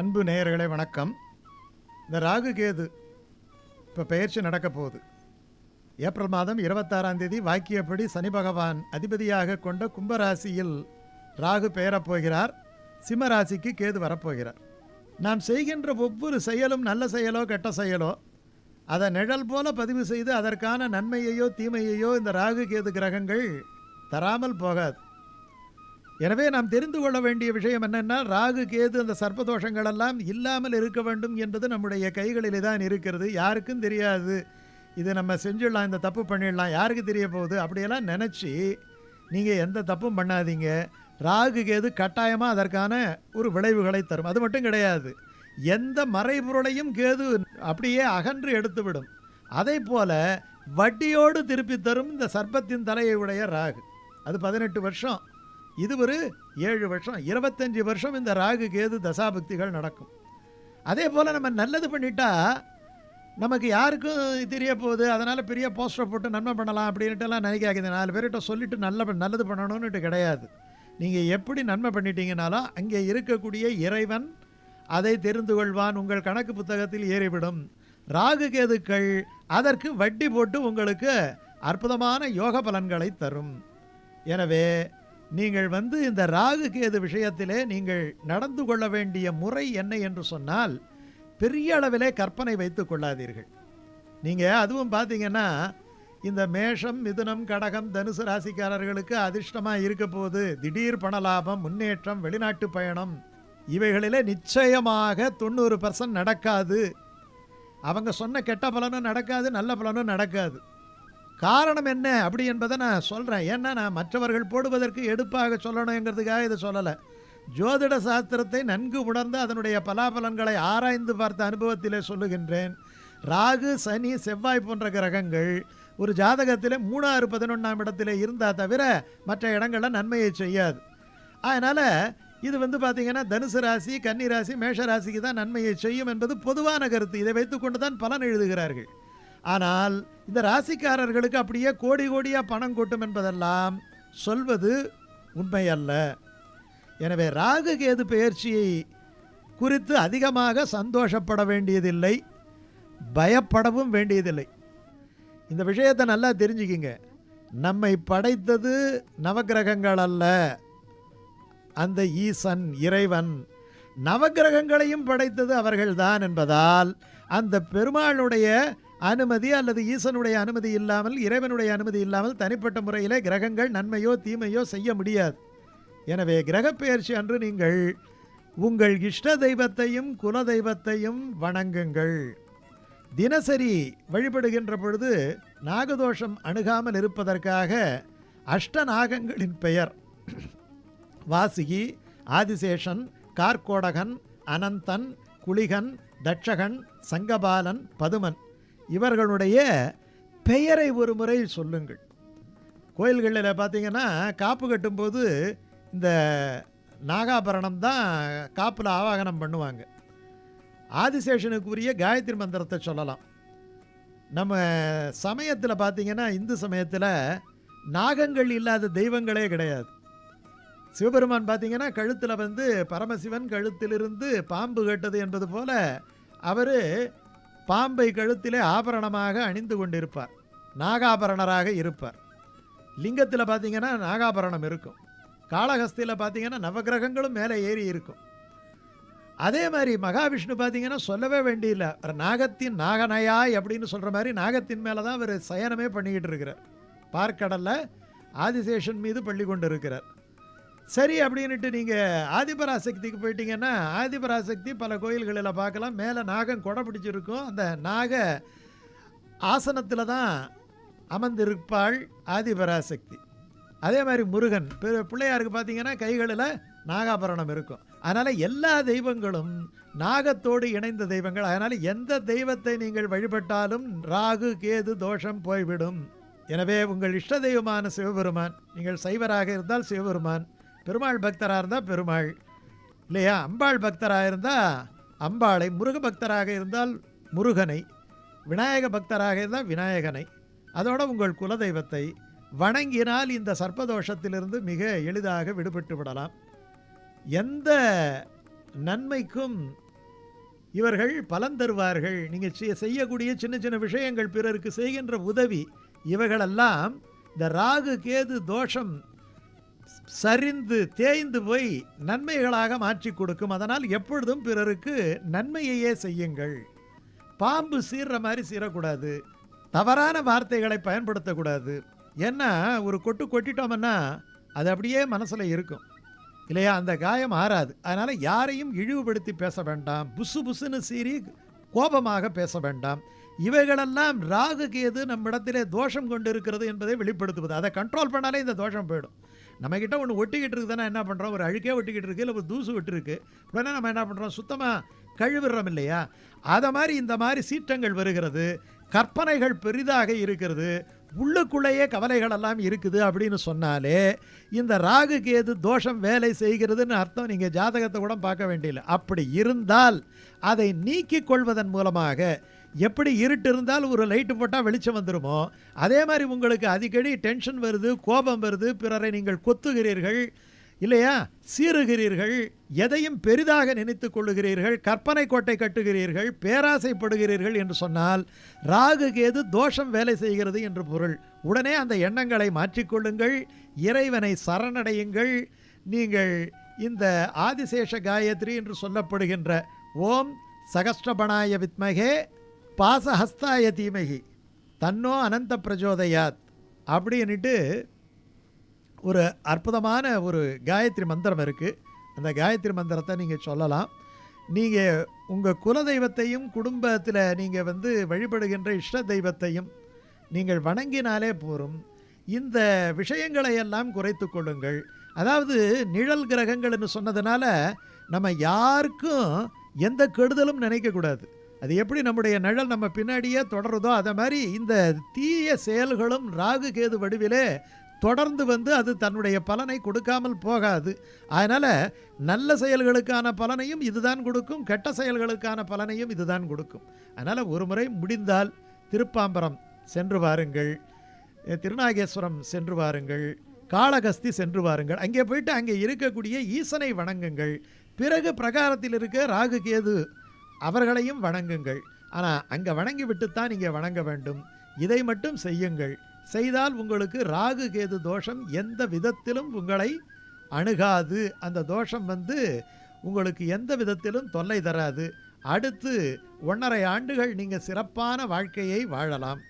அன்பு நேயர்களே வணக்கம். இந்த ராகு கேது இப்போ பெயர்ச்சி நடக்க போகுது. ஏப்ரல் மாதம் இருபத்தாறாம் தேதி வாக்கியப்படி சனி பகவான் அதிபதியாக கொண்ட கும்பராசியில் ராகு பெயரப் போகிறார். சிம்ம ராசிக்கு கேது வரப்போகிறார் நாம் செய்கின்ற ஒவ்வொரு செயலும் நல்ல செயலோ கெட்ட செயலோ அதை நிழல் போல பதிவு செய்து அதற்கான நன்மையையோ தீமையையோ இந்த ராகு கேது கிரகங்கள் தராமல் போகாது. எனவே நாம் தெரிந்து கொள்ள வேண்டிய விஷயம் என்னென்னா ராகு கேது அந்த சர்ப்பதோஷங்கள் எல்லாம் இல்லாமல் இருக்க வேண்டும் என்பது நம்முடைய கைகளிலே தான் இருக்கிறது. யாருக்கும் தெரியாது. இது நம்ம செஞ்சிடலாம் இந்த தப்பு பண்ணிடலாம் யாருக்கு தெரிய போகுது? அப்படியெல்லாம் நினச்சி நீங்கள் எந்த தப்பும் பண்ணாதீங்க. ராகு கேது கட்டாயமாக அதற்கான ஒரு விளைவுகளை தரும். அது மட்டும் கிடையாது. எந்த மறைபொருளையும் கேது அப்படியே அகன்று எடுத்துவிடும். அதே போல் வட்டியோடு திருப்பி தரும் இந்த சர்ப்பத்தின் தலையை உடைய ராகு. அது பதினெட்டு வருஷம். இது ஒரு ஏழு வருஷம் இருபத்தஞ்சி வருஷம் இந்த ராகு கேது தசாபக்திகள் நடக்கும். அதே போல் நம்ம நல்லது பண்ணிட்டா நமக்கு யாருக்கும் தெரிய போகுது அதனால் பெரிய போஸ்டர் போட்டு நன்மை பண்ணலாம் அப்படின்ட்டுலாம் நினைக்காது நாலு பேர்கிட்ட சொல்லிட்டு நல்ல நல்லது பண்ணணும்னுட்டு கிடையாது. நீங்கள் எப்படி நன்மை பண்ணிட்டீங்கனாலும் அங்கே இருக்கக்கூடிய இறைவன் அதை தெரிந்து கொள்வான் உங்கள் கணக்கு புத்தகத்தில் ஏறிவிடும். ராகு கேதுக்கள் அதற்கு வட்டி போட்டு உங்களுக்கு அற்புதமான யோக பலன்களை தரும். எனவே நீங்கள் வந்து இந்த ராகு கேது விஷயத்திலே நீங்கள் நடந்து கொள்ள வேண்டிய முறை என்ன என்று சொன்னால் பெரிய அளவிலே கற்பனை வைத்து கொள்ளாதீர்கள். நீங்கள் அதுவும் பார்த்தீங்கன்னா இந்த மேஷம் மிதுனம் கடகம் தனுசு ராசிக்காரர்களுக்கு அதிர்ஷ்டமாக இருக்க போது திடீர் பணலாபம் முன்னேற்றம் வெளிநாட்டு பயணம் இவைகளிலே நிச்சயமாக தொண்ணூறு பர்சன்ட் நடக்காது. அவங்க சொன்ன கெட்ட பலனும் நடக்காது நல்ல பலனும் நடக்காது. காரணம் என்ன அப்படி என்பதை நான் சொல்கிறேன் ஏன்னா நான் மற்றவர்கள் போடுவதற்கு எடுப்பாக சொல்லணுங்கிறதுக்காக இதை சொல்லலை. ஜோதிட சாஸ்திரத்தை நன்கு உணர்ந்து அதனுடைய பலாபலன்களை ஆராய்ந்து பார்த்த அனுபவத்திலே சொல்லுகின்றேன். ராகு சனி செவ்வாய் போன்ற கிரகங்கள் ஒரு ஜாதகத்தில் மூணாறு பதினொன்றாம் இடத்துல இருந்தால் தவிர மற்ற இடங்களில் நன்மையை செய்யாது. அதனால் இது வந்து பார்த்திங்கன்னா தனுசு ராசி கன்னி ராசி மேஷ ராசிக்கு தான் நன்மையை செய்யும் என்பது பொதுவான கருத்து. இதை வைத்துக்கொண்டு தான் பலன் எழுதுகிறார்கள். ஆனால் இந்த ராசிக்காரர்களுக்கு அப்படியே கோடி கோடியாக பணம் கொட்டும் என்பதெல்லாம் சொல்வது உண்மையல்ல எனவே ராகு கேது பெயர்ச்சியை குறித்து அதிகமாக சந்தோஷப்பட வேண்டியதில்லை பயப்படவும் வேண்டியதில்லை. இந்த விஷயத்தை நல்லா தெரிஞ்சுக்கிங்க. நம்மை படைத்தது நவக்கிரகங்கள் அல்ல. அந்த ஈசன் இறைவன் நவக்கிரகங்களையும் படைத்தது அவர்கள்தான் என்பதால் அந்த பெருமாளுடைய அனுமதி அல்லது ஈசனுடைய அனுமதி இல்லாமல் இறைவனுடைய அனுமதி இல்லாமல் தனிப்பட்ட முறையிலே கிரகங்கள் நன்மையோ தீமையோ செய்ய முடியாது. எனவே கிரகப்பெயர்ச்சி அன்று நீங்கள் உங்கள் இஷ்ட தெய்வத்தையும் குல தெய்வத்தையும் வணங்குங்கள். தினசரி வழிபடுகின்ற பொழுது நாகதோஷம் அணுகாமல் இருப்பதற்காக அஷ்டநாகங்களின் பெயர். வாசுகி ஆதிசேஷன் கார்கோடகன் அனந்தன் குளிகன் தட்சகன் சங்கபாலன் பதுமன். இவர்களுடைய பெயரை ஒரு முறை சொல்லுங்கள். கோயில்களில் பார்த்தீங்கன்னா காப்பு கட்டும்போது இந்த நாகாபரணம் தான் காப்பில் ஆவாகனம் பண்ணுவாங்க. ஆதிசேஷனுக்குரிய காயத்ரி மந்திரத்தை சொல்லலாம். நம்ம சமயத்தில் பார்த்திங்கன்னா இந்து சமயத்தில் நாகங்கள் இல்லாத தெய்வங்களே கிடையாது. சிவபெருமான் பார்த்திங்கன்னா கழுத்தில் வந்து பரமசிவன் கழுத்திலிருந்து பாம்பு கட்டது என்பது போல அவர் பாம்பை கழுத்திலே ஆபரணமாக அணிந்து கொண்டிருப்பார். நாகாபரணராக இருப்பார். லிங்கத்தில் பார்த்தீங்கன்னா நாகாபரணம் இருக்கும். காளஹஸ்தியில் பார்த்தீங்கன்னா நவகிரகங்களும் மேலே ஏறி இருக்கும். அதே மாதிரி மகாவிஷ்ணு பார்த்தீங்கன்னா சொல்லவே வேண்டியில்லை. அவர் நாகத்தின் நாகநயாய் அப்படின்னு சொல்கிற மாதிரி நாகத்தின் மேலே தான் அவர் சயனமே பண்ணிக்கிட்டு இருக்கிறார். பார்க்கடலில் ஆதிசேஷன் மீது பள்ளி கொண்டு இருக்கிறார். சரி அப்படின்ட்டு நீங்கள் ஆதிபராசக்திக்கு போயிட்டீங்கன்னா ஆதிபராசக்தி பல கோயில்களில் பார்க்கலாம். மேலே நாகம் கொடை பிடிச்சிருக்கும். அந்த நாக ஆசனத்தில் தான் அமர்ந்திருப்பாள் ஆதிபராசக்தி. அதே மாதிரி முருகன். பிள்ளையாருக்கு பார்த்தீங்கன்னா கைகளில் நாகாபரணம் இருக்கும். அதனால் எல்லா தெய்வங்களும் நாகத்தோடு இணைந்த தெய்வங்கள். அதனால் எந்த தெய்வத்தை நீங்கள் வழிபட்டாலும் ராகு கேது தோஷம் போய்விடும். எனவே உங்கள் இஷ்ட தெய்வமான சிவபெருமான் நீங்கள் சைவராக இருந்தால் சிவபெருமான் பெருமாள் பக்தராக இருந்தால் பெருமாள். இல்லையா? அம்பாள் பக்தராக இருந்தால் அம்பாளை. முருக பக்தராக இருந்தால் முருகனை. விநாயக பக்தராக இருந்தால் விநாயகனை. அதோடு உங்கள் குலதெய்வத்தை வணங்கினால் இந்த சர்ப்பதோஷத்திலிருந்து மிக எளிதாக விடுபட்டு விடலாம். எந்த நன்மைக்கும் இவர்கள் பலன் தருவார்கள். நீங்கள் செய்ய செய்யக்கூடிய சின்ன சின்ன விஷயங்கள் பிறருக்கு செய்கின்ற உதவி இவைகளெல்லாம் இந்த ராகு கேது தோஷம் சரிந்து தேய்ந்து போய் நன்மைகளாக மாற்றி கொடுக்கும். அதனால் எப்பொழுதும் பிறருக்கு நன்மையையே செய்யுங்கள். பாம்பு சீர்ற மாதிரி சீரக்கூடாது தவறான வார்த்தைகளை பயன்படுத்தக்கூடாது. ஏன்னா ஒரு கொட்டு கொட்டிட்டோம்னா அது அப்படியே மனசில் இருக்கும். இல்லையா? அந்த காயம் ஆறாது. அதனால் யாரையும் இழிவுபடுத்தி பேச வேண்டாம். புசு புசுன்னு சீறி கோபமாக பேச வேண்டாம். இவைகளெல்லாம் ராகு கேது நம்மிடத்திலே தோஷம் கொண்டு இருக்கிறது என்பதை வெளிப்படுத்துவது. அதை கண்ட்ரோல் பண்ணாலே இந்த தோஷம் போயிடும். நம்மக்கிட்ட ஒன்று ஒட்டிக்கிட்டு இருக்குதுன்னா என்ன பண்ணுறோம் ஒரு அழுக்கே ஒட்டிக்கிட்டு இருக்குது இல்லை ஒரு தூசு விட்டுருக்கு. உடனே நம்ம என்ன பண்ணுறோம் சுத்தமாக கழுவிடுறோம் இல்லையா? அதை மாதிரி இந்த மாதிரி சீற்றங்கள் வருகிறது. கற்பனைகள் பெரிதாக இருக்கிறது. உள்ளுக்குள்ளேயே கவலைகள் எல்லாம் இருக்குது அப்படின்னு சொன்னாலே இந்த ராகு கேது தோஷம் வேலை செய்கிறதுன்னு அர்த்தம் நீங்கள் ஜாதகத்தை கூட பார்க்க வேண்டியில்லை அப்படி இருந்தால் அதை நீக்கிக் கொள்வதன் மூலமாக எப்படி இருட்டு இருந்தால் ஒரு லைட்டு போட்டால் வெளிச்சம் வந்துருமோ? அதே மாதிரி உங்களுக்கு அடிக்கடி டென்ஷன் வருது கோபம் வருது பிறரை நீங்கள் கொத்துகிறீர்கள் இல்லையா? சீறுகிறீர்கள் எதையும் பெரிதாக நினைத்து கொள்ளுகிறீர்கள் கற்பனை கோட்டை கட்டுகிறீர்கள் பேராசைப்படுகிறீர்கள் என்று சொன்னால் ராகு கேது தோஷம் வேலை செய்கிறது என்று பொருள். உடனே அந்த எண்ணங்களை மாற்றிக்கொள்ளுங்கள் இறைவனை சரணடையுங்கள். நீங்கள் இந்த ஆதிசேஷ காயத்ரி என்று சொல்லப்படுகின்ற ஓம் சகஸ்டபனாய வித்மகே பாசஹஸ்தாய தீமகி தன்னோ அனந்த பிரஜோதயாத் அப்படின்னுட்டு ஒரு அற்புதமான ஒரு காயத்ரி மந்திரம் இருக்குது அந்த காயத்ரி மந்திரத்தை நீங்கள் சொல்லலாம். நீங்கள் உங்கள் குலதெய்வத்தையும் குடும்பத்தில் நீங்கள் வந்து வழிபடுகின்ற இஷ்ட தெய்வத்தையும் நீங்கள் வணங்கினாலே போரும். இந்த விஷயங்களை எல்லாம் குறைத்து கொள்ளுங்கள். அதாவது நிழல் கிரகங்கள்னு சொன்னதுனால நம்ம யாருக்கும் எந்த கெடுதலும் நினைக்கக்கூடாது அது எப்படி நம்முடைய நிழல் நம்ம பின்னாடியே தொடருதோ அதை மாதிரி இந்த தீய செயல்களும் ராகு கேது வடிவிலே தொடர்ந்து வந்து அது தன்னுடைய பலனை கொடுக்காமல் போகாது. அதனால் நல்ல செயல்களுக்கான பலனையும் இதுதான் கொடுக்கும் கெட்ட செயல்களுக்கான பலனையும் இதுதான் கொடுக்கும். அதனால் ஒரு முறை முடிந்தால் திருப்பாம்பரம் சென்று வாருங்கள். திருநாகேஸ்வரம் சென்று வாருங்கள். காளகஸ்தி சென்று வாருங்கள். அங்கே போயிட்டு அங்கே இருக்கக்கூடிய ஈசனை வணங்குங்கள். பிறகு பிரகாரத்தில் இருக்க ராகு கேது அவர்களையும் வணங்குங்கள். ஆனால் அங்கே வணங்கி விட்டுத்தான் இங்கே வணங்க வேண்டும். இதை மட்டும் செய்யுங்கள். செய்தால் உங்களுக்கு ராகு கேது தோஷம் எந்த விதத்திலும் உங்களை அணுகாது. அந்த தோஷம் வந்து உங்களுக்கு எந்த விதத்திலும் தொல்லை தராது. அடுத்து ஒன்றரை ஆண்டுகள் நீங்கள் சிறப்பான வாழ்க்கையை வாழலாம்.